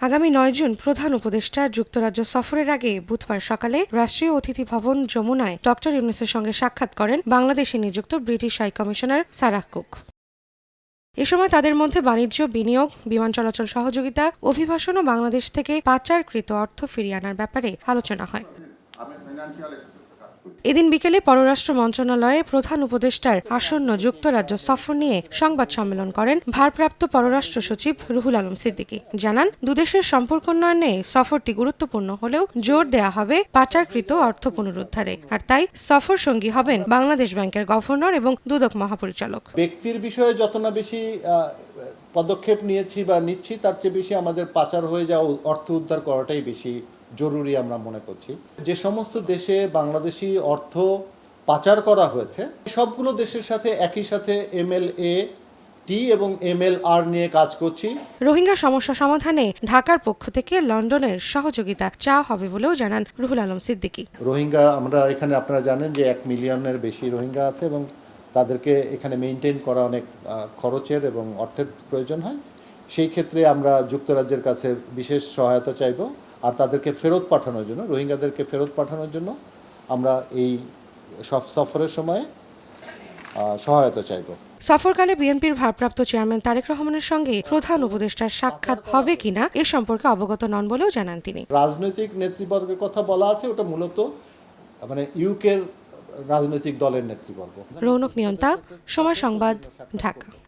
আগামী নয় জুন প্রধান উপদেষ্টা যুক্তরাজ্য সফরের আগে বুধবার সকালে রাষ্ট্রীয় অতিথি ভবন যমুনায় ডক্টর ইউনুসের সঙ্গে সাক্ষাৎ করেন বাংলাদেশে নিযুক্ত British high commissioner Sarah Cook. এ সময় তাদের মধ্যে বাণিজ্য, বিনিয়োগ, বিমান চলাচল সহযোগিতা, অভিবাসন ও বাংলাদেশ থেকে পাচারকৃত অর্থ ফিরিয়ে আনার ব্যাপারে আলোচনা হয়। এদিন বিকেলে পররাষ্ট্র মন্ত্রণালয়ে প্রধান উপদেষ্টার আসন্ন যুক্তরাজ্য সফর নিয়ে সংবাদ সম্মেলন করেন ভারপ্রাপ্ত পররাষ্ট্র সচিব রুহুল আলম সিদ্দিকী। জানান, দুদেশের সম্পর্ক উন্নয়নে সফরটি গুরুত্বপূর্ণ হলেও জোর দেয়া হবে পাচারকৃত অর্থ পুনরুদ্ধারে। আর তাই সফর সঙ্গী হবেন বাংলাদেশ ব্যাংকের গভর্নর এবং দুদক মহাপরিচালক। ব্যক্তির বিষয়ে যত না বেশি পদক্ষেপ নিয়েছি বা নিচ্ছি তার চেয়ে বেশি আমাদের পাচার হয়ে যাওয়া অর্থ উদ্ধার করাটাই বেশি জরুরি আমরা মনে করছি। যে সমস্ত দেশে বাংলাদেশি অর্থ পাচার করা হয়েছে সবগুলো দেশের সাথে একই সাথে এমএলএ টি এবং এমএলআর নিয়ে কাজ করছি। রোহিঙ্গা সমস্যা সমাধানে ঢাকার পক্ষ থেকে লন্ডনের সহযোগিতা চাওয়া হবে বলেও জানান রুহুল আলম সিদ্দিকী। রোহিঙ্গা আমরা এখানে আপনারা জানেন যে এক মিলিয়নের বেশি রোহিঙ্গা আছে এবং তাদেরকে এখানে মেনটেন করা অনেক খরচের এবং অর্থের প্রয়োজন হয়। সেই ক্ষেত্রে আমরা যুক্তরাজ্যের কাছে বিশেষ সহায়তা চাইব আর তাদেরকে ফেরত পাঠানোর জন্য রোহিঙ্গাদেরকে ফেরত পাঠানোর জন্য আমরা এই সব সফরের সময়ে সহায়তা চাইব। সফরকালে বিএনপির ভারপ্রাপ্ত চেয়ারম্যান তারেক রহমানের সঙ্গে প্রধান উপদেষ্টার সাক্ষাৎ হবে কিনা এ সম্পর্কে অবগত নন বলেও জানান তিনি। রাজনৈতিক নেতৃবর্গের কথা বলা আছে ওটা মূলত মানে ইউকের রাজনৈতিক দলের নেতৃবর্গ রৌনক নিয়ন্তা সময় সংবাদ ঢাকা।